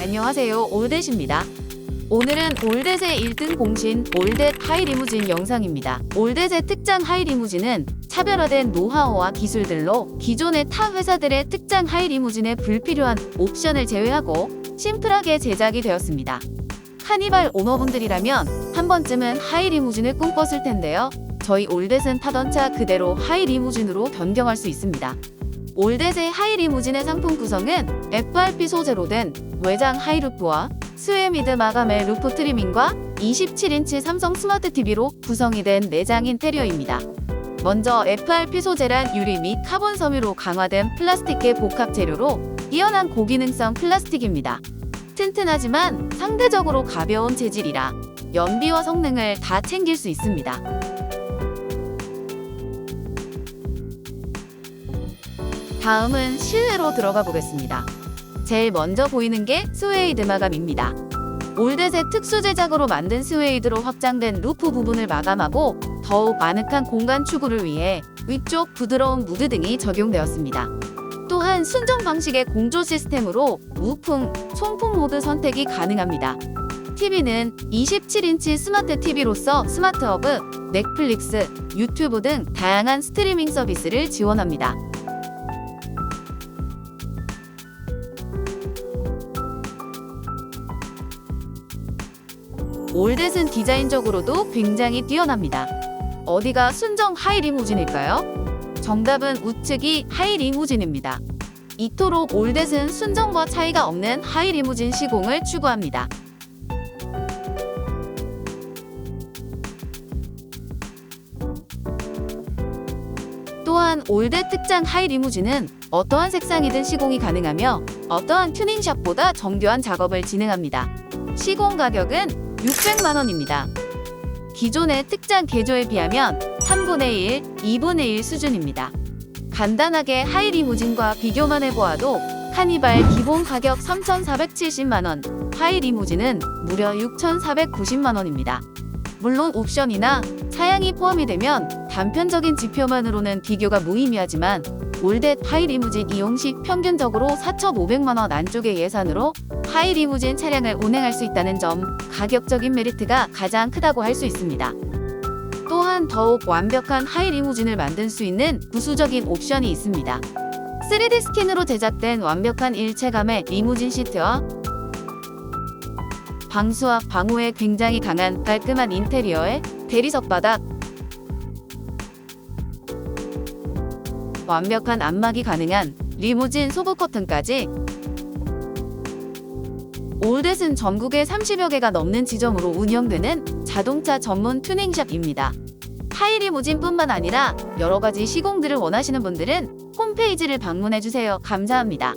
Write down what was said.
안녕하세요. 올댓입니다. 오늘은 올댓의 1등 공신 올댓 하이리무진 영상입니다. 올댓의 특장 하이리무진은 차별화된 노하우와 기술들로 기존의 타 회사들의 특장 하이리무진에 불필요한 옵션을 제외하고 심플하게 제작이 되었습니다. 카니발 오너분들이라면 한 번쯤은 하이리무진을 꿈꿨을 텐데요. 저희 올댓은 타던 차 그대로 하이리무진으로 변경할 수 있습니다. 올댓의 하이리무진의 상품 구성은 FRP 소재로 된 외장 하이루프와 스웨미드 마감의 루프 트리밍과 27인치 삼성 스마트 TV로 구성이 된 내장 인테리어입니다. 먼저 FRP 소재란 유리 및 카본 섬유로 강화된 플라스틱계 복합 재료로 뛰어난 고기능성 플라스틱입니다. 튼튼하지만 상대적으로 가벼운 재질이라 연비와 성능을 다 챙길 수 있습니다. 다음은 실내로 들어가 보겠습니다. 제일 먼저 보이는 게 스웨이드 마감입니다. 올댓의 특수 제작으로 만든 스웨이드로 확장된 루프 부분을 마감하고 더욱 아늑한 공간 추구를 위해 위쪽 부드러운 무드 등이 적용되었습니다. 또한 순정 방식의 공조 시스템으로 우풍, 송풍 모드 선택이 가능합니다. TV는 27인치 스마트 TV로서 스마트허브, 넷플릭스, 유튜브 등 다양한 스트리밍 서비스를 지원합니다. 올댓은 디자인적으로도 굉장히 뛰어납니다. 어디가 순정 하이리무진일까요? 정답은 우측이 하이리무진입니다. 이토록 올댓은 순정과 차이가 없는 하이리무진 시공을 추구합니다. 또한 올댓 특장 하이리무진은 어떠한 색상이든 시공이 가능하며 어떠한 튜닝샵보다 정교한 작업을 진행합니다. 시공 가격은 600만 원입니다. 기존의 특장 개조에 비하면 3분의 1, 2분의 1 수준입니다. 간단하게 하이리무진과 비교만 해보아도 카니발 기본 가격 3,470만 원, 하이리무진은 무려 6,490만 원입니다. 물론 옵션이나 사양이 포함이 되면 단편적인 지표만으로는 비교가 무의미하지만 올댓 하이리무진 이용 시 평균적으로 4,500만 원 안쪽의 예산으로 하이리무진 차량을 운행할 수 있다는 점 가격적인 메리트가 가장 크다고 할 수 있습니다. 또한 더욱 완벽한 하이리무진을 만들 수 있는 부수적인 옵션이 있습니다. 3D 스캔으로 제작된 완벽한 일체감의 리무진 시트와 방수와 방호에 굉장히 강한 깔끔한 인테리어에 대리석 바닥, 완벽한 안막이 가능한 리무진 소부 커튼까지 올댓은 전국에 30여 개가 넘는 지점으로 운영되는 자동차 전문 튜닝샵입니다. 하이리무진뿐만 아니라 여러 가지 시공들을 원하시는 분들은 홈페이지를 방문해 주세요. 감사합니다.